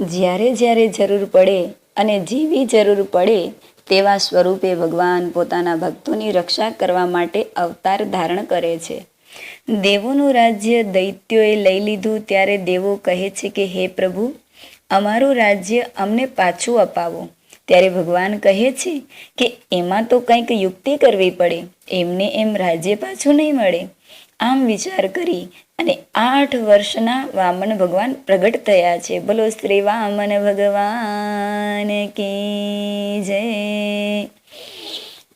જ્યારે જ્યારે જરૂર પડે અને જેવી જરૂર પડે તેવા સ્વરૂપે ભગવાન પોતાના ભક્તોની રક્ષા કરવા માટે અવતાર ધારણ કરે છે. દેવોનું રાજ્ય દૈત્યોએ લઈ લીધું ત્યારે દેવો કહે છે કે, હે પ્રભુ, અમારું રાજ્ય અમને પાછું અપાવો. ત્યારે ભગવાન કહે છે કે, એમાં તો કંઈક યુક્તિ કરવી પડે. એમને એમ રાજ્ય પાછું નહીં મળે. આમ વિચાર કરી અને આઠ વર્ષના વામન ભગવાન પ્રગટ થયા છે. બોલો, શ્રી વામન ભગવાન કી જય.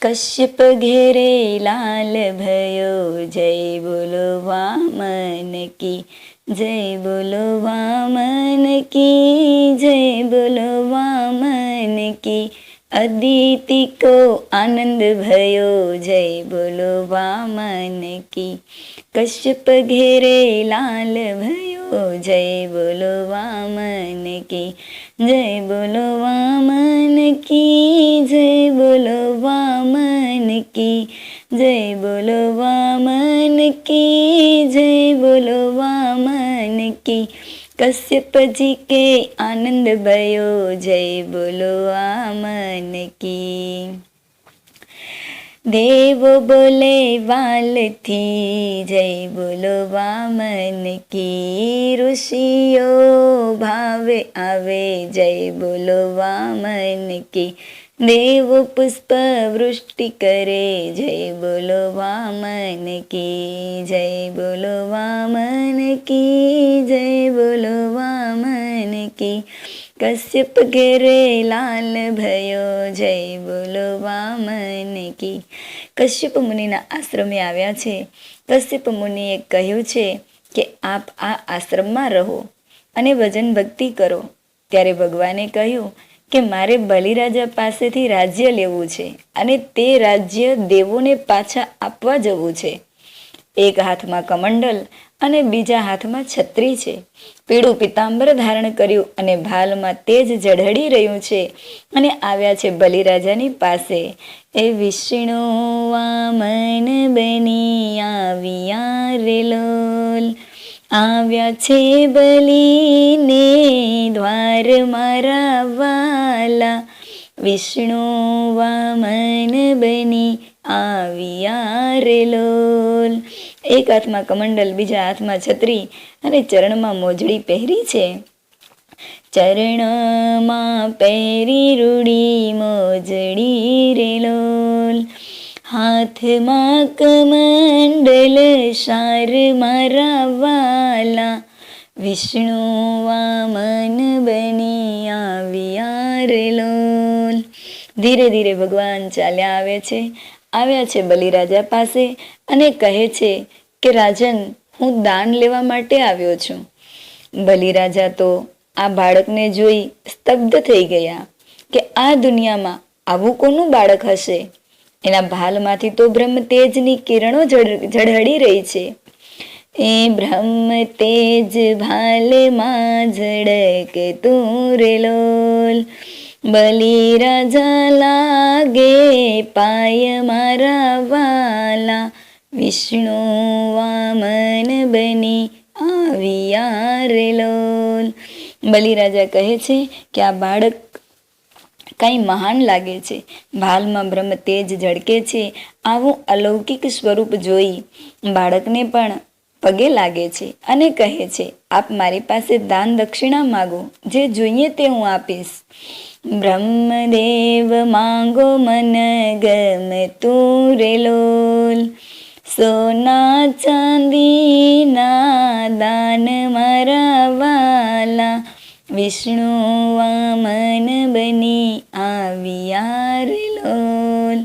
કશ્યપ ઘેરે લાલ ભયો, જય બોલો, વામન કી જય બોલો, વામન કી જય બોલો, વામન કી અદિતિ કો આનંદ ભયો જય બોલો વામન કી કશ્યપ ઘેરે લાલ ભયો જય બોલો વામન કી જય બોલો વામન કી જય બોલો વામન કી જય બોલો વામન કી જય બોલો વામન કી કશ્યપજી કે આનંદ ભયો જય બોલો મન કી દેવો બોલે વાલથી જય બોલો વામન કી ઋષિઓ ભાવે આવે જય બોલો વામન કી દેવો પુષ્પ વૃષ્ટિ કરે. જય બોલો વામન કી, જય બોલો વામન કી, જય બોલો વામન કી. કશ્યપ ઘેરે લાલ ભયો, જય બોલો વામન કી. કશ્યપ મુનિના આશ્રમે આવ્યા છે. કશ્યપ મુનિએ કહ્યું છે કે આપ આ આશ્રમમાં રહો અને ભજન ભક્તિ કરો. ત્યારે ભગવાને કહ્યું કે મારે બલિરાજા પાસેથી રાજ્ય લેવું છે અને તે રાજ્ય દેવોને પાછા આપવા જવું છે. એક હાથમાં કમંડલ અને બીજા હાથમાં છત્રી છે. પીળું પિતાંબર ધારણ કર્યું અને ભાલમાં તેજ ઝળહળી રહ્યું છે અને આવ્યા છે બલિરાજાની પાસે. એ વિષ્ણુ વામન બની આવ્યા રે લોલ આવ્યા છે બલીને દ્વાર મારા વાલા વિષ્ણુ વામન બની આવ્યા રે લોલ. એક હાથમાં કમંડલ, બીજા હાથમાં છત્રી અને ચરણમાં મોજડી પહેરી છે. ચરણમાં પહેરી રૂડી મોજડી રે લોલ. હાથમાં કમંડલ સાર મારા વાલા વિષ્ણુ વામન બની આવ્યા લોલ ધીરે ધીરે ભગવાન ચાલ્યા આવે છે આવ્યા છે બલિરાજા પાસે અને કહે છે કે, રાજન, હું દાન લેવા માટે આવ્યો છું. બલિરાજા તો આ બાળકને જોઈ સ્તબ્ધ થઈ ગયા કે, આ દુનિયામાં આવું કોનું બાળક હશે? એના ભાલમાંથી તો બ્રહ્મ તેજની કિરણો ઝળહળી રહી છે. એ બ્રહ્મ તેજ ભાલમાં ઝડક રે લોલ. બલી રાજા લાગે પાય મારા વાલા. વિષ્ણુ વામન બની આવ્યા રે લોલ. બલિરાજા કહે છે કે આ બાળક કંઈ મહાન લાગે છે? ભાલમાં બ્રહ્મ તેજ ઝળકે છે. આવું અલૌકિક સ્વરૂપ જોઈ બાળકને પણ પગે લાગે છે અને કહે છે, આપ મારી પાસે દાન દક્ષિણા માગો, જે જોઈએ તે હું આપીશ. બ્રહ્મદેવ, માંગો મન ગમ રે લોલ. સોના ચાંદીના દાન મારા વિષ્ણુ વામન બની આવ્યા લોલ.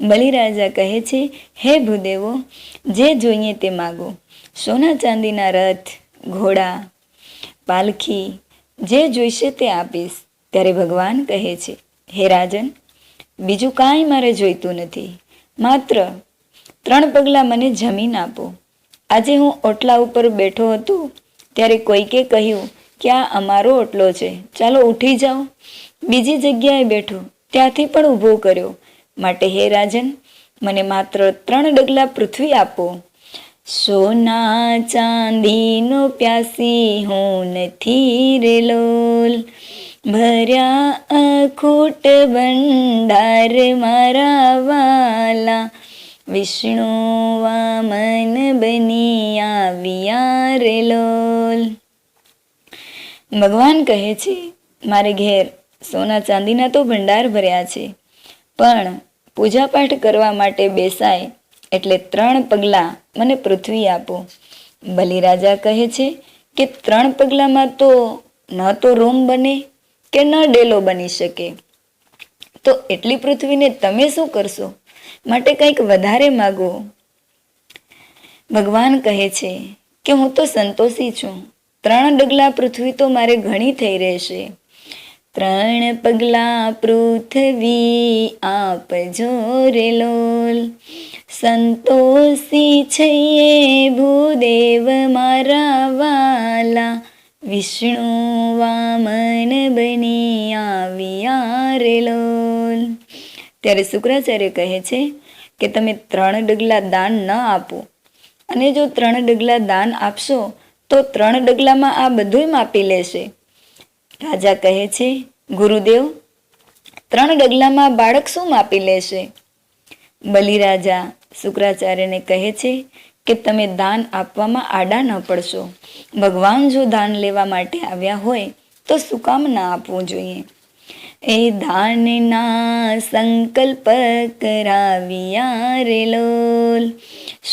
બલિરાજા કહે છે, હે ભૂદેવો, જે જોઈએ તે માગો. સોના ચાંદીના રથ, ઘોડા, પાલખી, જે જોઈશે તે આપીશ. ત્યારે ભગવાન કહે છે, હે રાજન, બીજું કાંઈ મારે જોઈતું નથી. માત્ર ત્રણ પગલાં મને જમીન આપો. આજે હું ઓટલા ઉપર બેઠો હતો, ત્યારે કોઈકે કહ્યું કે આ અમારો ઓટલો છે? ચાલો ઉઠી જાઓ. બીજી જગ્યાએ બેઠો. ત્યાંથી પણ ઊભો કર્યો. માટે હે રાજન, મને માત્ર ત્રણ ડગલા પૃથ્વી આપો. સોના ચાંદીનો પ્યાસી હું નથી રે લોલ. ભર્યા અખૂટ ભંડાર મારા વાલા. વિષ્ણુ વામન બની આવ્યા રે લોલ. ભગવાન કહે છે, મારે ઘેર સોના ચાંદીના તો ભંડાર ભર્યા છે, પણ પૂજાપાઠ કરવા માટે બેસાય એટલે ત્રણ પગલાં મને પૃથ્વી આપો. બલિરાજા કહે છે કે ત્રણ પગલામાં તો ન તો રોમ બને કે ન ડેલો બની શકે. તો એટલી પૃથ્વીને તમે શું કરશો? માટે કંઈક વધારે માગો. ભગવાન કહે છે કે હું તો સંતોષી છું ત્રણ ડગલા પૃથ્વી તો મારે ઘણી થઈ રહેશે. ત્રણ પગલા પૃથ્વી આપજો જોરે લોલ. સંતોષી છે ભૂદેવ મારા વાલા. વિષ્ણુ વામન બની આવ્યા રે લોલ. ત્યારે શુક્રાચાર્ય કહે છે કે તમે ત્રણ ડગલા દાન ન આપો. અને જો ત્રણ ડગલા દાન આપશો તો ત્રણ ડગલામાં આ બધુંય માપી લેશે. રાજા કહે છે, ગુરુદેવ, ત્રણ ડગલામાં બાળક શું માપી લેશે? બલિરાજા શુક્રાચાર્યને કહે છે કે, તમે દાન આપવામાં આડા ન પડશો. ભગવાન જો દાન લેવા માટે આવ્યા હોય, તો શું કામ ના આપવું જોઈએ? એ દાનના સંકલ્પ કરાવ્યા રે લોલ.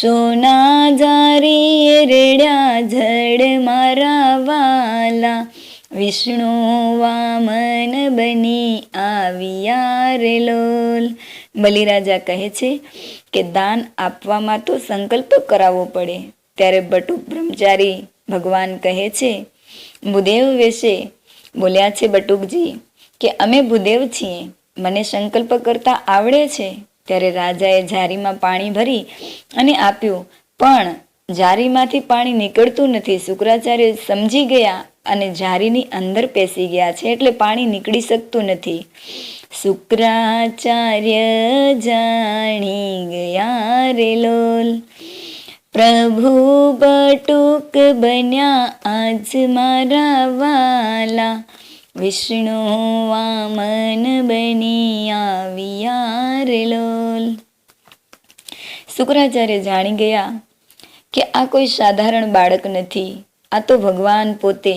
સોના જારી રેડ્યા જડ મારા વાલા. વિષ્ણુ વામન બની આવ્યા રે લોલ. બલિરાજા કહે છે કે દાન આપવામાં તો સંકલ્પ કરાવવો પડે. ત્યારે બટુક બ્રહ્મચારી ભગવાન કહે છે ભૂદેવ વિશે. બોલ્યા છે બટુકજી કે અમે ભૂદેવ છીએ. મને સંકલ્પ કરતા આવડે છે. ત્યારે રાજાએ જારીમાં પાણી ભરી અને આપ્યું. પણ જારીમાંથી પાણી નીકળતું નથી. શુક્રાચાર્ય સમજી ગયા અને જારીની અંદર પેસી ગયા છે એટલે પાણી નીકળી શકતું નથી. શુક્રાચાર્ય જાણી ગયા રે લોલ. પ્રભુ બટુક બન્યા આજ મારા વાલા. વિષ્ણુ વામન બની આવ્યા રેલોલ શુક્રાચાર્ય જાણી ગયા કે આ કોઈ સાધારણ બાળક નથી. આ તો ભગવાન પોતે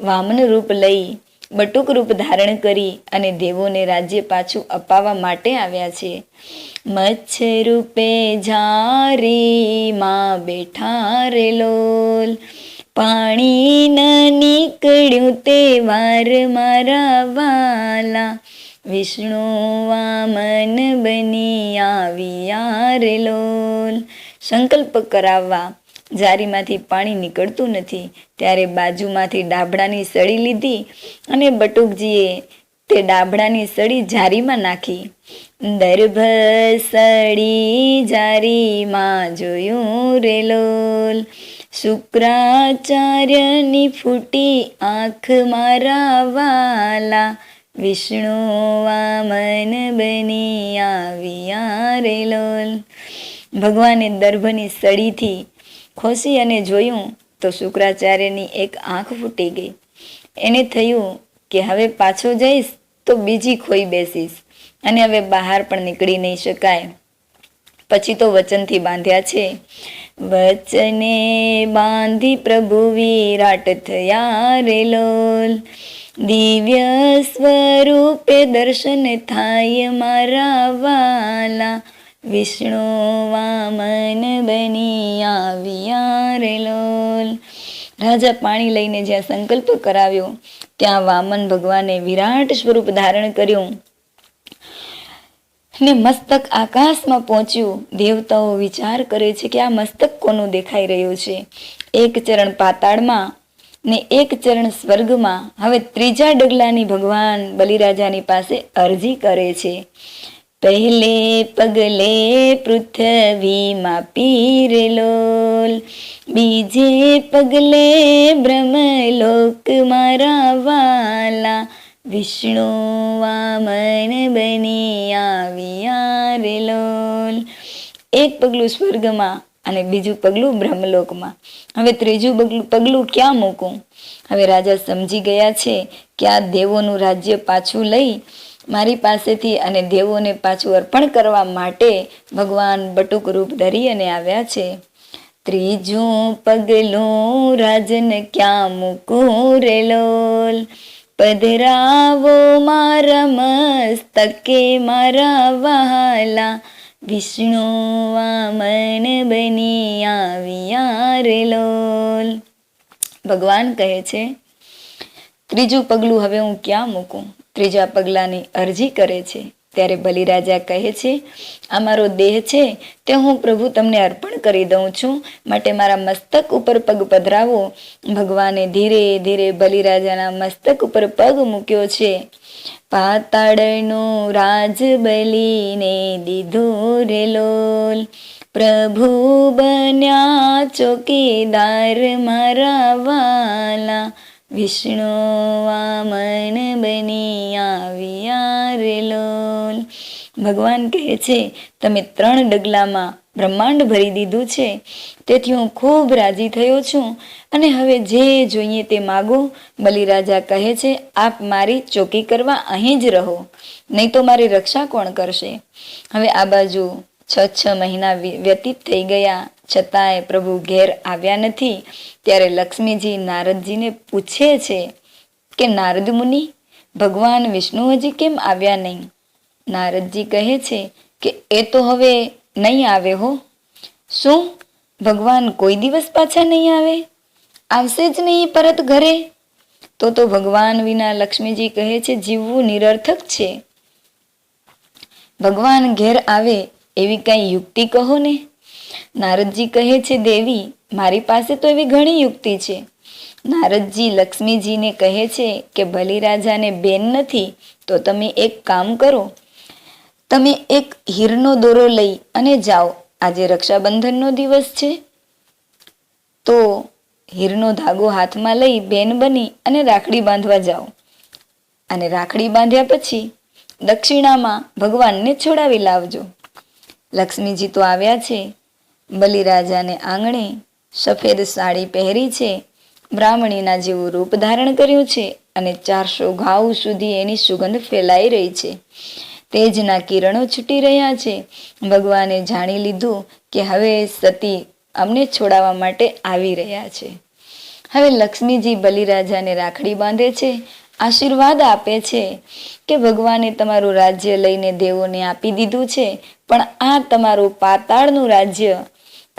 વામન રૂપ લઈ, બટુક રૂપ ધારણ કરી અને દેવોને રાજ્ય પાછું અપાવવા માટે આવ્યા છે. મચ્છ રૂપે ઝારી માં બેઠા રેલોલ લોલ. પાણી ન નીકળ્યું તે વાર મારા વાલા. વિષ્ણુ વામન બની આવી યાર લોલ. સંકલ્પ કરાવવા. જારીમાંથી પાણી નીકળતું નથી. ત્યારે બાજુમાંથી ડાબડાની સળી લીધી અને બટુકજીએ તે ડાબડાની સળી જારીમાં નાખી. દર્ભ સળી જારીમાં જોયું રે લોલ. શુક્રાચાર્યની ફૂટી આંખ મારા વાલા. વિષ્ણુ વામન બની આવ્યા રે લોલ. ભગવાને દર્ભની સળીથી ખોસી અને જોયું તો શુક્રાચાર્યની એક આંખ ફૂટી ગઈ. એને થયું કે હવે પાછો જઈશ તો બીજી ખોઈ બેસીશ અને હવે બહાર પણ નીકળી નહીં શકાય. પછી તો વચનથી બાંધ્યા છે. વચને બાંધી પ્રભુ વિરાટ થયા રે લોલ. દિવ્ય સ્વરૂપે દર્શન થાય મારા વાલા. વિષ્ણુ વામન બની આવ્યા રે લોલ. રાજા પાણી લઈને જ્યાં સંકલ્પ કરાવ્યો, ત્યાં વામન ભગવાને વિરાટ સ્વરૂપ ધારણ કર્યું. ને મસ્તક આકાશમાં પહોંચ્યું. દેવતાઓ વિચાર કરે છે કે આ મસ્તક કોનું દેખાઈ રહ્યું છે? એક ચરણ પાતાળમાં ને એક ચરણ સ્વર્ગમાં. હવે ત્રીજા ડગલાની ભગવાન બલિરાજાની પાસે અરજી કરે છે. પહેલે પગલે પૃથ્વીમાં પીરે લોલ બીજે પગલે બ્રહ્મલોક મારા વાલા. વિષ્ણુ વામન બની આવ્યા રે લોલ એક પગલું સ્વર્ગમાં અને બીજું પગલું બ્રહ્મલોકમાં. હવે ત્રીજું પગલું પગલું ક્યાં મૂકું? હવે રાજા સમજી ગયા છે કે આ દેવોનું રાજ્ય પાછું લઈ મારી પાસેથી અને દેવોને પાછું અર્પણ કરવા માટે ભગવાન બટુક રૂપ ધરી અને આવ્યા છે. ત્રીજું પગલું રાજન ક્યાં મૂકું રે લોલ પધરાવો મારા મસ્તકે મારા વહાલા. વિષ્ણુ વામન બની આવ્યા રે લોલ. ભગવાન કહે છે, ત્રીજું પગલું હવે હું ક્યાં મૂકું? ત્રીજા પગલાની અરજી કરે છે. ત્યારે બલિરાજા કહે છે આ મારો દેહ છે તે હું પ્રભુ તમને અર્પણ કરી દઉં છું. માટે મારા મસ્તક ઉપર પગ પધરાવો. ભગવાને ધીરે ધીરે બલિરાજાના મસ્તક ઉપર પગ મૂક્યો છે. પાતાળનું રાજ બલીને દીધું રે લોલ. પ્રભુ બન્યા ચોકીદાર મારા વાલા. વિષ્ણુ વામન બની આવ્યા ભગવાન કહે છે, તમે ત્રણ ડગલામાં બ્રહ્માંડ ભરી દીધું છે. તેથી હું ખૂબ રાજી થયો છું. અને હવે જે જોઈએ તે માગો. બલિરાજા કહે છે, આપ મારી ચોકી કરવા અહીં જ રહો. નહીં તો મારી રક્ષા કોણ કરશે? હવે આ બાજુ છ છ મહિના વ્યતીત થઈ ગયા. છતાંય પ્રભુ ઘેર આવ્યા નથી, ત્યારે લક્ષ્મીજી નારદજીને પૂછે છે કે, નારદ મુનિ, ભગવાન વિષ્ણુ હજી કેમ આવ્યા નહીં? નારદજી કહે છે કે, એ તો હવે નહીં આવે હો. શું? ભગવાન કોઈ દિવસ પાછા નહીં આવે? આવશે જ નહીં પરત ઘરે? તો તો ભગવાન વિના લક્ષ્મીજી કહે છે, જીવવું નિરર્થક છે. ભગવાન ઘેર આવે એવી કઈ યુક્તિ કહો ને. નારદજી કહે છે, દેવી, મારી પાસે તો એવી ઘણી યુક્તિ છે. નારદજી લક્ષ્મીજીને કહે છે કે, બલિરાજાને બેન નથી, તો તમે એક કામ કરો. તમે એક હીરનો દોરો લઈ અને જાઓ. આજે રક્ષાબંધનનો દિવસ છે. તો હીરનો ધાગો હાથમાં લઈ બેન બની અને રાખડી બાંધવા જાઓ. અને રાખડી બાંધ્યા પછી દક્ષિણામાં ભગવાનને છોડાવી લાવજો. લક્ષ્મીજી તો આવ્યા છે. બલિરાજાને આંગણે સફેદ સાડી પહેરી છે, બ્રાહ્મણીના જેવું રૂપ ધારણ કર્યું છે અને ચારસો ઘાવ સુધી એની સુગંધ ફેલાઈ રહી છે. તેજના કિરણો છૂટી રહ્યા છે. ભગવાને જાણી લીધું કે હવે સતી અમને છોડાવવા માટે આવી રહ્યા છે. હવે લક્ષ્મીજી બલિરાજાને રાખડી બાંધે છે, આશીર્વાદ આપે છે કે ભગવાને તમારું રાજ્ય લઈને દેવોને આપી દીધું છે, પણ આ તમારું પાતાળનું રાજ્ય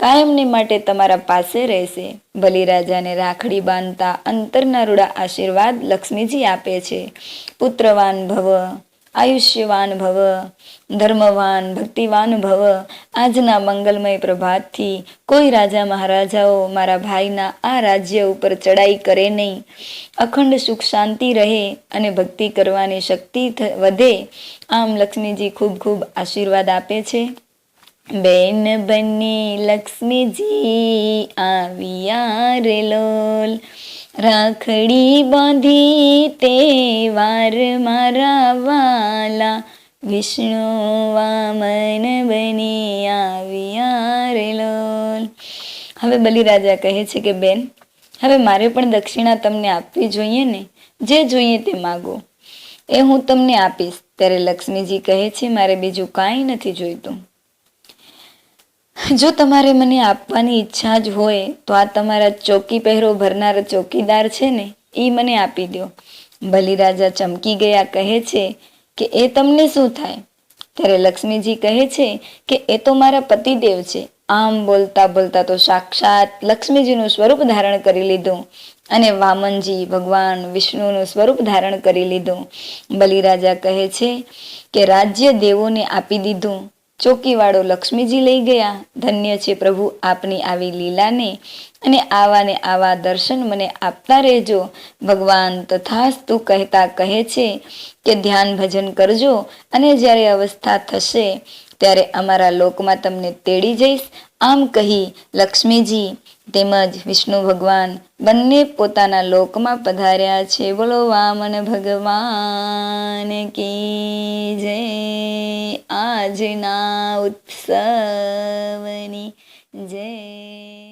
કાયમને માટે તમારા પાસે રહેશે. બલિરાજાને રાખડી બાંધતા અંતરના રૂડા આશીર્વાદ લક્ષ્મીજી આપે છે. પુત્રવાન ભવ, આયુષ્યવાન ભવ, ધર્મવાન, ભક્તિવાન ભવ. આજના મંગલમય પ્રભાતથી કોઈ રાજા મહારાજાઓ મારા ભાઈના આ રાજ્ય ઉપર ચડાઈ કરે નહીં. અખંડ સુખ શાંતિ રહે અને ભક્તિ કરવાની શક્તિ વધે. આમ લક્ષ્મીજી ખૂબ ખૂબ આશીર્વાદ આપે છે. બેન બની લક્ષ્મીજી આવ્યા રે લોલ. રાખડી બાંધી તે વાર મારા વાલા. વિષ્ણુ વામન બની આવ્યા રે લોલ. હવે બલિરાજા કહે છે કે, બેન, હવે મારે પણ દક્ષિણા તમને આપવી જોઈએ ને? જે જોઈએ તે માગો. એ હું તમને આપીશ. ત્યારે લક્ષ્મીજી કહે છે, મારે બીજું કાંઈ નથી જોઈતું. જો તમારે મને આપવાની ઈચ્છા જ હોય, તો આ તમારા ચોકી પહેરો ભરનાર ચોકીદાર છે ને એ મને આપી દો બલિરાજા ચમકી ગયા કહે છે કે, એ તમને શું થાય? ત્યારે લક્ષ્મીજી કહે છે કે, એ તો મારા પતિદેવ છે. આમ બોલતા બોલતા તો સાક્ષાત લક્ષ્મીજીનું સ્વરૂપ ધારણ કરી લીધું અને વામનજી ભગવાન વિષ્ણુનું સ્વરૂપ ધારણ કરી લીધું. બલિરાજા કહે છે કે, રાજ્ય દેવોને આપી દીધું ચોકીવાળો લક્ષ્મીજી લઈ ગયા. ધન્ય છે પ્રભુ, આપની આવી લીલાને અને આવા ને આવા દર્શન મને આપતા રહેજો. ભગવાન તથાસ્તુ કહેતા કહે છે કે ધ્યાન ભજન કરજો અને જ્યારે અવસ્થા થશે ત્યારે અમારા લોકમાં તમને તેડી જઈશ. આમ કહી લક્ષ્મીજી તેમજ વિષ્ણુ ભગવાન બંને પોતાના લોકમાં પધાર્યા છે. બોલો વામન ભગવાન કી જય. આજના ઉત્સવની જય.